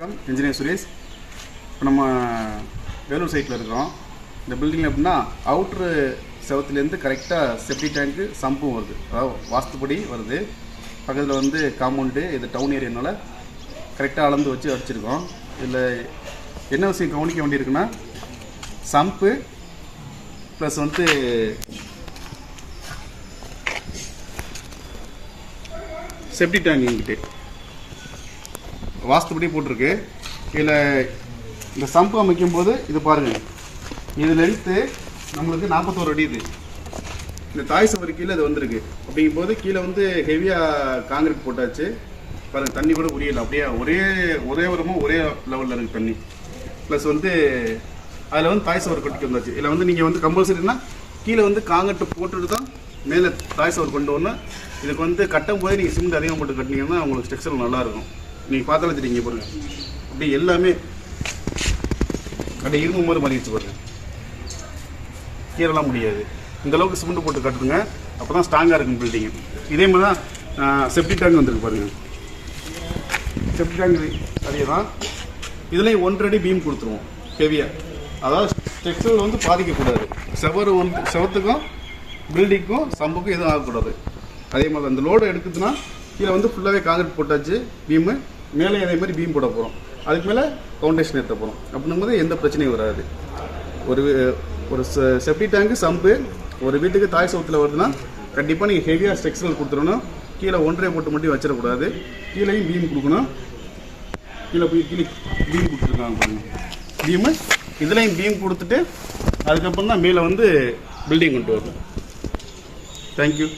வணக்கம். இன்ஜினியர் சுரேஷ். இப்போ நம்ம வேலூர் சைட்டில் இருக்கிறோம். இந்த பில்டிங்கில் எப்படின்னா அவுட்ரு செவத்துலேருந்து கரெக்டாக செப்டி டேங்க்கு சம்பும் வருது. அதாவது வாஸ்துப்படி வருது. பக்கத்தில் வந்து காம்பவுண்டு இது டவுன் ஏரியானால கரெக்டாக அளந்து வச்சு அடிச்சிருக்கோம். இதில் என்ன விஷயம் கவனிக்க வேண்டியிருக்குன்னா சம்பு ப்ளஸ் வந்து செப்டி டேங்க் இங்கிட்டு. வாஸ்துபடி போட்டிருக்கு. இதில் இந்த சம்பு அமைக்கும் போது இது பாருங்கள் இது லென்த்து நம்மளுக்கு நாற்பத்தோரு அடி இது. இந்த தாய் சவரி கீழே இது வந்திருக்கு. அப்படிங்கும்போது கீழே வந்து ஹெவியாக காங்கிரீட் போட்டாச்சு. பாருங்க தண்ணி கூட உரியலை அப்படியே ஒரே ஒரே உரமும் ஒரே லெவலில் இருக்குது தண்ணி. ப்ளஸ் வந்து அதில் வந்து தாய் சவர் கொட்டிட்டு வந்தாச்சு. இதில் வந்து நீங்கள் வந்து கம்பல்சரினா கீழே வந்து காங்கிரீட் போட்டுட்டு தான் மேலே தாய் சவர் கொண்டு வரணும். இதுக்கு வந்து கட்டும் போது நீங்கள் சிமெண்ட் அதிகம் போட்டு கட்டினீங்கன்னா உங்களுக்கு ஸ்ட்ரக்சர் நல்லாயிருக்கும் நீங்கள் பார்த்தாலே தெரியுங்க பாருங்கள் அப்படியே எல்லாமே அப்படியே இரும்பு மாதிரி மாறிடுச்சு பாருங்கள் கீழலாம் முடியாது. இந்தளவுக்கு சிமெண்ட் போட்டு கட்டுருங்க அப்போ தான் ஸ்ட்ராங்காக இருக்கும் பில்டிங்கு இதே மாதிரி தான் செப்டி டேங்க் வந்திருக்கு பாருங்கள் செப்டி டேங்க் அதே தான் இதுலேயும் ஒன்றரை பீம் கொடுத்துருவோம் ஹெவியாக அதாவது ஸ்ட்ரக்சர் வந்து பாதிக்கக்கூடாது. செவர் வந்து செவத்துக்கும் பில்டிங்க்கும் சம்புக்கும் எதுவும் ஆகக்கூடாது. அதே மாதிரி அந்த லோடு எடுக்குதுன்னா கீழே வந்து ஃபுல்லாகவே காங்கிரீட் போட்டாச்சு பீமு மேலே அதே மாதிரி பீம் போட போகிறோம் அதுக்கு மேலே ஃபவுண்டேஷன் ஏற்ற போகிறோம் அப்படிங்கும்போது எந்த பிரச்சனையும் வராது. ஒரு ஒரு செப்டி டேங்கு சம்பு ஒரு வீட்டுக்கு தாய் சவுத்தில் வருதுன்னா கண்டிப்பாக நீங்கள் ஹெவியாக ஸ்ட்ரக்சரல் கொடுத்துடணும். கீழே ஒன்றரை போட்டு மட்டும் வச்சிடக்கூடாது. கீழேயும் பீம் கொடுக்கணும். கீழே போய் கீழே பீம் கொடுத்துருக்காங்க பாருங்க. பீமு இதுலேயும் பீம் கொடுத்துட்டு அதுக்கப்புறம் தான் மேலே வந்து பில்டிங் கொண்டு வரணும். தேங்க்யூ